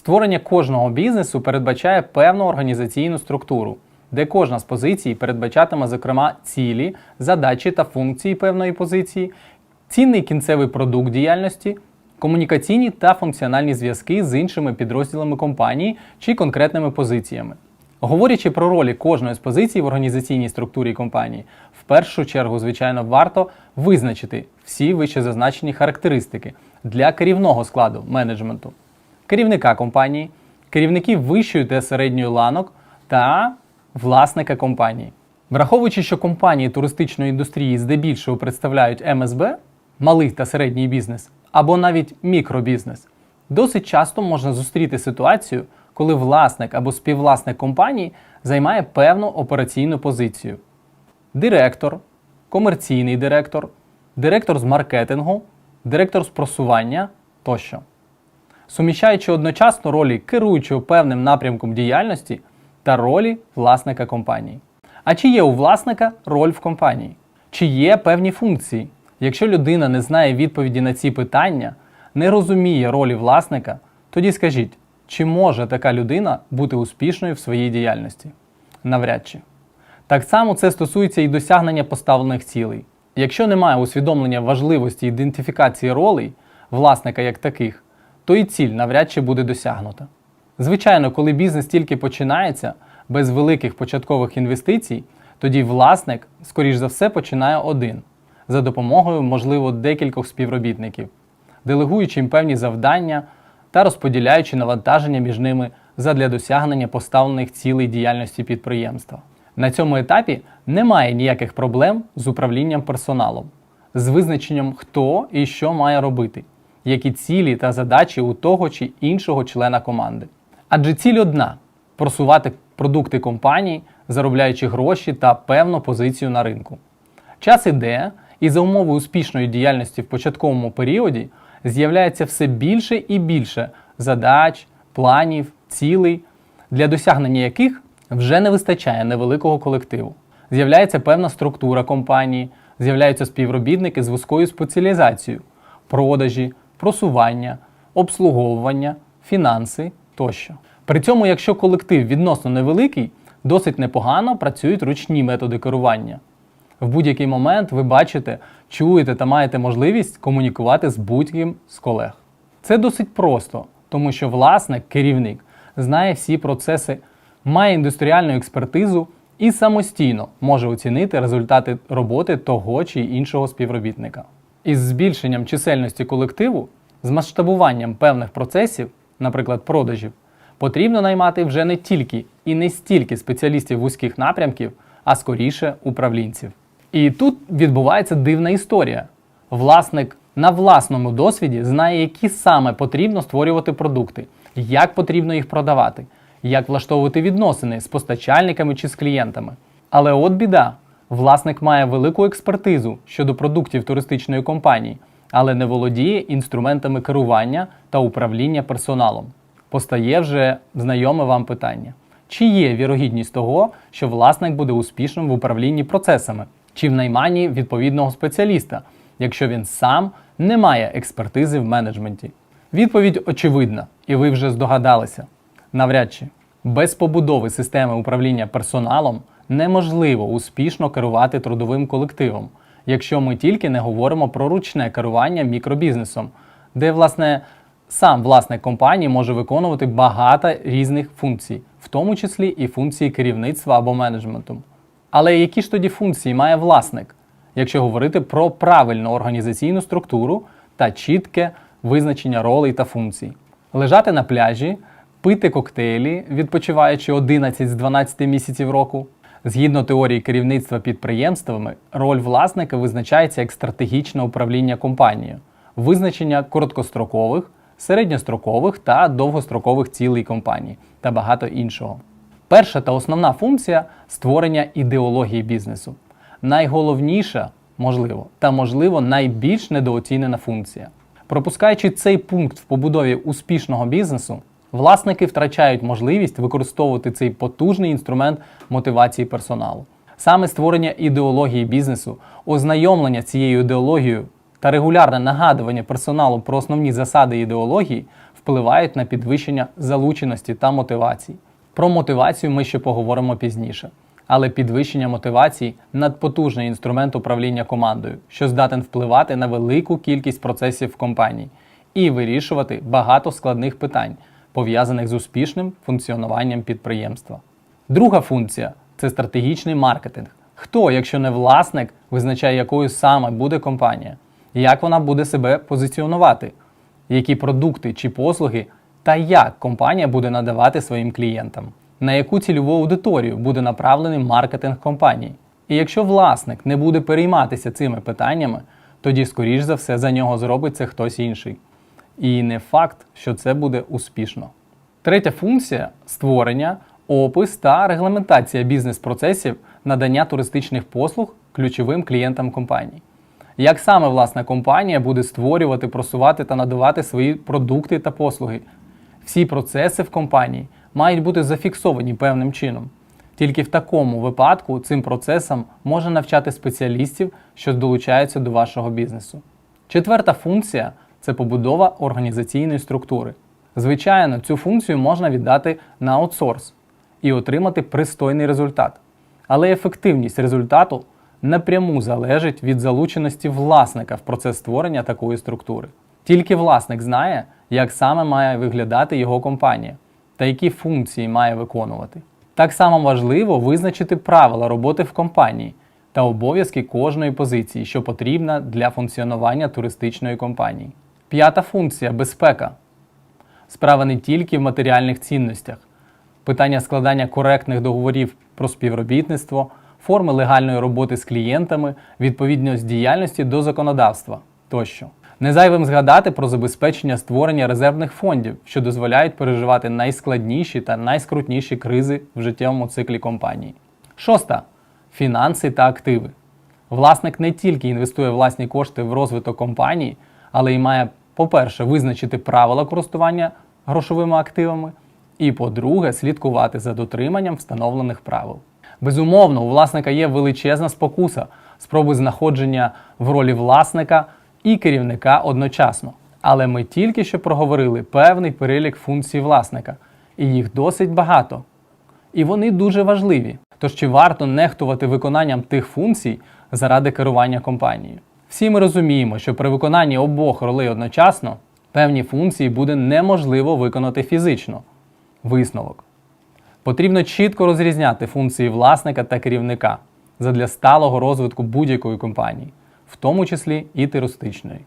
Створення кожного бізнесу передбачає певну організаційну структуру, де кожна з позицій передбачатиме, зокрема, цілі, задачі та функції певної позиції, цінний кінцевий продукт діяльності, комунікаційні та функціональні зв'язки з іншими підрозділами компанії чи конкретними позиціями. Говорячи про ролі кожної з позицій в організаційній структурі компанії, в першу чергу, звичайно, варто визначити всі вище зазначені характеристики для керівного складу менеджменту керівника компанії, керівників вищої та середньої ланок та власника компанії. Враховуючи, що компанії туристичної індустрії здебільшого представляють МСБ, малий та середній бізнес, або навіть мікробізнес, досить часто можна зустріти ситуацію, коли власник або співвласник компанії займає певну операційну позицію. Директор, комерційний директор, директор з маркетингу, директор з просування тощо суміщаючи одночасно ролі керуючого певним напрямком діяльності та ролі власника компанії. А чи є у власника роль в компанії? Чи є певні функції? Якщо людина не знає відповіді на ці питання, не розуміє ролі власника, тоді скажіть, чи може така людина бути успішною в своїй діяльності? Навряд чи. Так само це стосується і досягнення поставлених цілей. Якщо немає усвідомлення важливості ідентифікації ролей власника як таких, то і ціль навряд чи буде досягнута. Звичайно, коли бізнес тільки починається без великих початкових інвестицій, тоді власник, скоріш за все, починає один за допомогою, можливо, декількох співробітників, делегуючи їм певні завдання та розподіляючи навантаження між ними задля досягнення поставлених цілей діяльності підприємства. На цьому етапі немає ніяких проблем з управлінням персоналом, з визначенням, хто і що має робити які цілі та задачі у того чи іншого члена команди. Адже ціль одна просувати продукти компанії, заробляючи гроші та певну позицію на ринку. Час іде, і за умови успішної діяльності в початковому періоді з'являється все більше і більше задач, планів, цілей, для досягнення яких вже не вистачає невеликого колективу. З'являється певна структура компанії, з'являються співробітники з вузькою спеціалізацією, продажі, просування, обслуговування, фінанси тощо. При цьому, якщо колектив відносно невеликий, досить непогано працюють ручні методи керування. В будь-який момент ви бачите, чуєте та маєте можливість комунікувати з будь-ким з колег. Це досить просто, тому що власник, керівник, знає всі процеси, має індустріальну експертизу і самостійно може оцінити результати роботи того чи іншого співробітника. Із збільшенням чисельності колективу, з масштабуванням певних процесів, наприклад, продажів, потрібно наймати вже не тільки і не стільки спеціалістів вузьких напрямків, а скоріше управлінців. І тут відбувається дивна історія. Власник на власному досвіді знає, які саме потрібно створювати продукти, як потрібно їх продавати, як влаштовувати відносини з постачальниками чи з клієнтами. Але от біда. Власник має велику експертизу щодо продуктів туристичної компанії, але не володіє інструментами керування та управління персоналом. Постає вже знайоме вам питання: чи є вірогідність того, що власник буде успішним в управлінні процесами, чи в найманні відповідного спеціаліста, якщо він сам не має експертизи в менеджменті? Відповідь очевидна, і ви вже здогадалися. Навряд чи без побудови системи управління персоналом неможливо успішно керувати трудовим колективом, якщо ми тільки не говоримо про ручне керування мікробізнесом, де, власне, сам власник компанії може виконувати багато різних функцій, в тому числі і функції керівництва або менеджменту. Але які ж тоді функції має власник, якщо говорити про правильну організаційну структуру та чітке визначення ролей та функцій? Лежати на пляжі, пити коктейлі, відпочиваючи 11 з 12 місяців року. Згідно теорії керівництва підприємствами, роль власника визначається як стратегічне управління компанією, визначення короткострокових, середньострокових та довгострокових цілей компанії та багато іншого. Перша та основна функція створення ідеології бізнесу. Найголовніша, можливо, та можливо найбільш недооцінена функція. Пропускаючи цей пункт в побудові успішного бізнесу, власники втрачають можливість використовувати цей потужний інструмент мотивації персоналу. Саме створення ідеології бізнесу, ознайомлення цією ідеологією та регулярне нагадування персоналу про основні засади ідеології впливають на підвищення залученості та мотивації. Про мотивацію ми ще поговоримо пізніше. Але підвищення мотивації надпотужний інструмент управління командою, що здатен впливати на велику кількість процесів в компанії і вирішувати багато складних питань, пов'язаних з успішним функціонуванням підприємства. Друга функція це стратегічний маркетинг. Хто, якщо не власник, визначає, якою саме буде компанія, як вона буде себе позиціонувати, які продукти чи послуги та як компанія буде надавати своїм клієнтам, на яку цільову аудиторію буде направлений маркетинг компанії. І якщо власник не буде перейматися цими питаннями, тоді, скоріш за все, за нього зробить це хтось інший. І не факт, що це буде успішно. Третя функція створення, опис та регламентація бізнес-процесів надання туристичних послуг ключовим клієнтам компанії. Як саме власна компанія буде створювати, просувати та надавати свої продукти та послуги? Всі процеси в компанії мають бути зафіксовані певним чином. Тільки в такому випадку цим процесам можна навчати спеціалістів, що долучаються до вашого бізнесу. Четверта функція це побудова організаційної структури. Звичайно, цю функцію можна віддати на аутсорс і отримати пристойний результат. Але ефективність результату напряму залежить від залученості власника в процес створення такої структури. Тільки власник знає, як саме має виглядати його компанія та які функції має виконувати. Так само важливо визначити правила роботи в компанії та обов'язки кожної позиції, що потрібна для функціонування туристичної компанії. П'ята функція безпека. Справа не тільки в матеріальних цінностях, питання складання коректних договорів про співробітництво, форми легальної роботи з клієнтами, відповідність діяльності до законодавства тощо. Не зайвим згадати про забезпечення створення резервних фондів, що дозволяють переживати найскладніші та найскрутніші кризи в життєвому циклі компанії. Шоста фінанси та активи. Власник не тільки інвестує власні кошти в розвиток компанії, але й має, по-перше, визначити правила користування грошовими активами, і, по-друге, слідкувати за дотриманням встановлених правил. Безумовно, у власника є величезна спокуса спроби знаходження в ролі власника і керівника одночасно. Але ми тільки що проговорили певний перелік функцій власника, і їх досить багато. І вони дуже важливі. Тож чи варто нехтувати виконанням тих функцій заради керування компанією? Всі ми розуміємо, що при виконанні обох ролей одночасно певні функції буде неможливо виконати фізично. Висновок. Потрібно чітко розрізняти функції власника та керівника задля сталого розвитку будь-якої компанії, в тому числі і туристичної.